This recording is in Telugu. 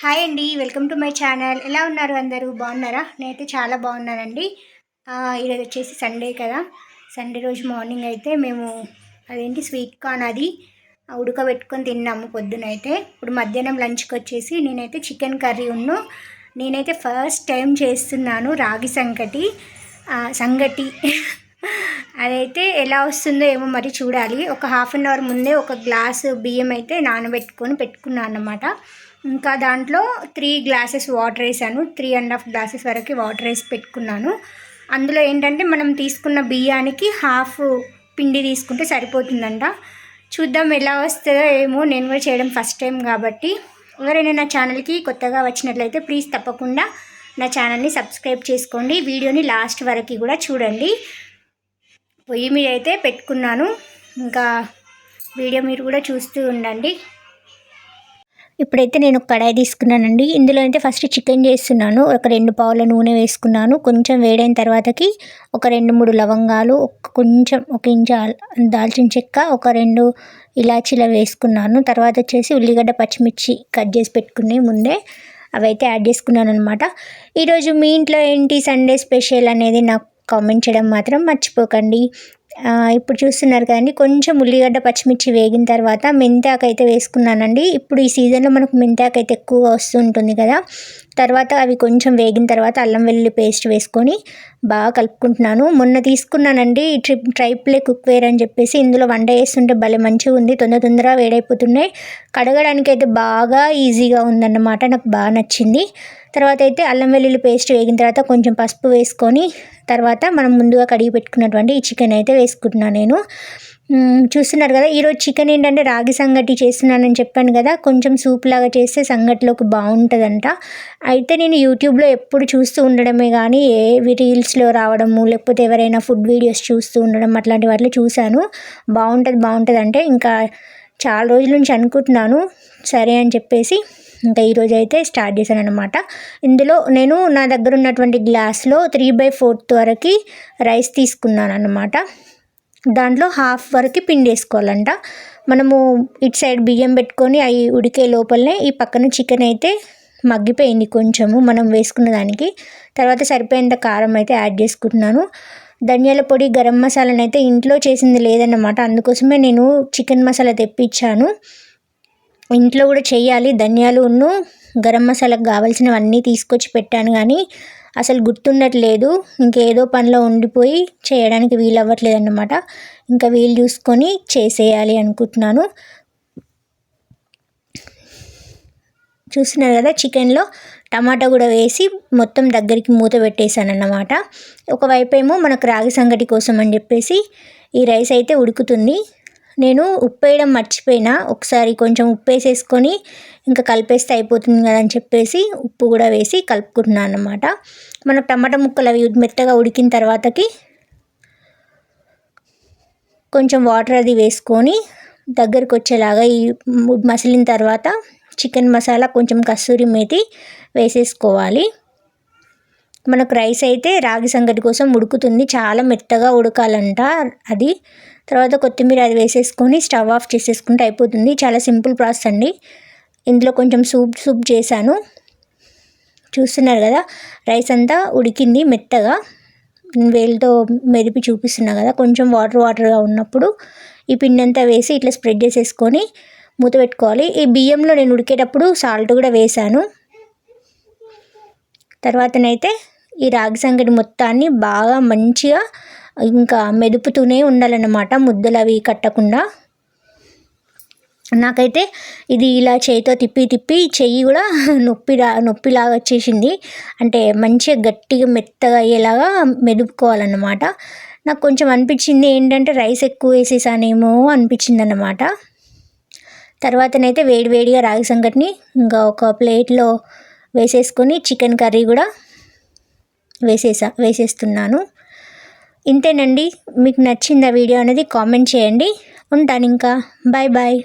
హాయ్ అండి వెల్కమ్ టు మై ఛానల్. ఎలా ఉన్నారు అందరూ? బాగున్నారా? నేనైతే చాలా బాగున్నానండి. ఈరోజు వచ్చేసి సండే కదా. సండే రోజు మార్నింగ్ అయితే మేము అదేంటి స్వీట్ కార్న్ అది ఉడకబెట్టుకొని తిన్నాము పొద్దునైతే. ఇప్పుడు మధ్యాహ్నం లంచ్కి వచ్చేసి నేనైతే చికెన్ కర్రీ ఉన్ను. నేనైతే ఫస్ట్ టైం చేస్తున్నాను రాగి సంగటి సంగటి. అదైతే ఎలా వస్తుందో ఏమో మరి చూడాలి. ఒక హాఫ్ అన్ అవర్ ముందే ఒక గ్లాసు బియ్యం అయితే నానబెట్టుకొని పెట్టుకున్నాను అన్నమాట ఇంకా దాంట్లో త్రీ గ్లాసెస్ వాటర్ వేసాను. త్రీ అండ్ హాఫ్ గ్లాసెస్ వరకు వాటర్ వేసి పెట్టుకున్నాను. అందులో ఏంటంటే మనం తీసుకున్న బియ్యానికి హాఫ్ పిండి తీసుకుంటే సరిపోతుందంట. చూద్దాం ఎలా వస్తుందో ఏమో నేను కూడా చేయడం ఫస్ట్ టైం కాబట్టి. ఎవరైనా నా ఛానల్కి కొత్తగా వచ్చినట్లయితే ప్లీజ్ తప్పకుండా నా ఛానల్ని సబ్స్క్రైబ్ చేసుకోండి. వీడియోని లాస్ట్ వరకు కూడా చూడండి. పొయ్యి మీద అయితే పెట్టుకున్నాను. ఇంకా వీడియో మీరు కూడా చూస్తూ ఉండండి. ఇప్పుడైతే నేను కడాయి తీసుకున్నానండి. ఇందులో అయితే ఫస్ట్ చికెన్ చేస్తున్నాను. ఒక రెండు పావుల నూనె వేసుకున్నాను. కొంచెం వేడైన తర్వాతకి ఒక రెండు మూడు లవంగాలు ఒక కొంచెం ఒక ఇంచు దాల్చిన చెక్క ఒక రెండు ఇలాచీల వేసుకున్నాను. తర్వాత వచ్చేసి ఉల్లిగడ్డ పచ్చిమిర్చి కట్ చేసి పెట్టుకుని ముందే అవైతే యాడ్ చేసుకున్నాను అనమాట ఈరోజు మీ ఇంట్లో ఏంటి సండే స్పెషల్ అనేది నాకు కామెంట్ చేయడం మాత్రం మర్చిపోకండి. ఇప్పుడు చూస్తున్నారు కదండి కొంచెం ఉల్లిగడ్డ పచ్చిమిర్చి వేగిన తర్వాత మెంతాకు అయితే వేసుకున్నానండి. ఇప్పుడు ఈ సీజన్లో మనకు మెంతాకు అయితే ఎక్కువగా వస్తుంటుంది కదా తర్వాత అవి కొంచెం వేగిన తర్వాత అల్లం వెల్లుల్లి పేస్ట్ వేసుకొని బాగా కలుపుకుంటున్నాను. మొన్న తీసుకున్నానండి ట్రిప్ ట్రైప్లే కుక్వేర్ అని చెప్పేసి ఇందులో వంట వేస్తుంటే భలే మంచిగా ఉంది తొందర తొందరగా వేడైపోతున్నాయి. కడగడానికి అయితే బాగా ఈజీగా ఉందన్నమాట నాకు బాగా నచ్చింది. తర్వాత అయితే అల్లం వెల్లుల్లి పేస్ట్ వేగిన తర్వాత కొంచెం పసుపు వేసుకొని తర్వాత మనం ముందుగా కడిగి పెట్టుకున్నటువంటి ఈ చికెన్ అయితే వేసుకుంటున్నాను నేను. చూస్తున్నారు కదా ఈరోజు చికెన్ ఏంటంటే రాగి సంగటి చేస్తున్నానని చెప్పాను కదా కొంచెం సూప్ లాగా చేస్తే సంగటిలోకి బాగుంటుందంట. అయితే నేను యూట్యూబ్లో ఎప్పుడు చూస్తూ ఉండడమే కానీ ఏ రీల్స్లో రావడము లేకపోతే ఎవరైనా ఫుడ్ వీడియోస్ చూస్తూ ఉండడం అట్లాంటి వాటిలో చూశాను. బాగుంటుంది బాగుంటుంది అంటే ఇంకా చాలా రోజుల నుంచి అనుకుంటున్నాను. సరే అని చెప్పేసి ఇంకా ఈరోజు అయితే స్టార్ట్ చేశాను అనమాట ఇందులో నేను నా దగ్గర ఉన్నటువంటి గ్లాస్లో త్రీ బై ఫోర్త్ వరకు రైస్ తీసుకున్నాను అనమాట దాంట్లో హాఫ్ వరకు పిండి వేసుకోవాలంట. మనము ఇటు సైడ్ బియ్యం పెట్టుకొని అవి ఉడికే లోపలనే ఈ పక్కన చికెన్ అయితే మగ్గిపోయింది కొంచెము మనం వేసుకున్న దానికి. తర్వాత సరిపోయేంత కారం అయితే యాడ్ చేసుకుంటున్నాను. ధనియాల పొడి గరం మసాలానైతే అయితే ఇంట్లో చేసింది లేదన్నమాట. అందుకోసమే నేను చికెన్ మసాలా తెప్పించాను. ఇంట్లో కూడా చేయాలి. ధనియాలు ఉన్ను గరం మసాలాకు కావాల్సినవన్నీ తీసుకొచ్చి పెట్టాను కానీ అసలు గుర్తుండట్లేదు. ఇంకేదో పనిలో ఉండిపోయి చేయడానికి వీలు అవ్వట్లేదు అన్నమాట ఇంకా వీలు చూసుకొని చేసేయాలి అనుకుంటున్నాను. చూస్తున్నారు కదా చికెన్లో టమాటా కూడా వేసి మొత్తం దగ్గరికి మూత పెట్టేశాను అన్నమాట ఒకవైపు ఏమో మనకు రాగి సంగటి కోసం అని చెప్పేసి ఈ రైస్ అయితే ఉడుకుతుంది. నేను ఉప్పు వేయడం మర్చిపోయినా. ఒకసారి కొంచెం ఉప్పు వేసేసుకొని ఇంకా కలిపేస్తే అయిపోతుంది కదా అని చెప్పేసి ఉప్పు కూడా వేసి కలుపుకుంటున్నాను అనమాట మన టమాటా ముక్కలు అవి మెత్తగా ఉడికిన తర్వాతకి కొంచెం వాటర్ అది వేసుకొని దగ్గరికి వచ్చేలాగా ఈ మసిలిన తర్వాత చికెన్ మసాలా కొంచెం కస్తూరి మేతి వేసేసుకోవాలి. మనకు రైస్ అయితే రాగి సంగటి కోసం ఉడుకుతుంది. చాలా మెత్తగా ఉడకాలంట అది. తర్వాత కొత్తిమీర అది వేసేసుకొని స్టవ్ ఆఫ్ చేసేసుకుంటే అయిపోతుంది. చాలా సింపుల్ ప్రాసెస్ అండి. ఇందులో కొంచెం సూప్ సూప్ చేశాను. చూస్తున్నారు కదా రైస్ అంతా ఉడికింది మెత్తగా. వేలుతో మెదిపి చూపిస్తున్నా కదా కొంచెం వాటర్ వాటర్గా ఉన్నప్పుడు ఈ పిండి అంతా వేసి ఇట్లా స్ప్రెడ్ చేసేసుకొని మూత పెట్టుకోవాలి. ఈ బియ్యంలో నేను ఉడికేటప్పుడు సాల్ట్ కూడా వేశాను. తర్వాతనైతే ఈ రాగి సంగటి మొత్తాన్ని బాగా మంచిగా ఇంకా మెదుపుతూనే ఉండాలన్నమాట ముద్దలు అవి కట్టకుండా. నాకైతే ఇది ఇలా చేయితో తిప్పి తిప్పి చెయ్యి కూడా నొప్పిలా నొప్పిలాగా వచ్చేసింది. అంటే మంచిగా గట్టిగా మెత్తగా అయ్యేలాగా మెదుపుకోవాలన్నమాట. నాకు కొంచెం అనిపించింది ఏంటంటే రైస్ ఎక్కువ వేసేసానేమో అనిపించింది అన్నమాట తర్వాతనైతే వేడివేడిగా రాగి సంగటిని ఇంకా ఒక ప్లేట్లో వేసేసుకొని చికెన్ కర్రీ కూడా వేసేసా వేసేస్తున్నాను. ఇంతేనండి. మీకు నచ్చిందా వీడియో అనేది కామెంట్ చేయండి. ఉంటాను ఇంకా. Bye bye.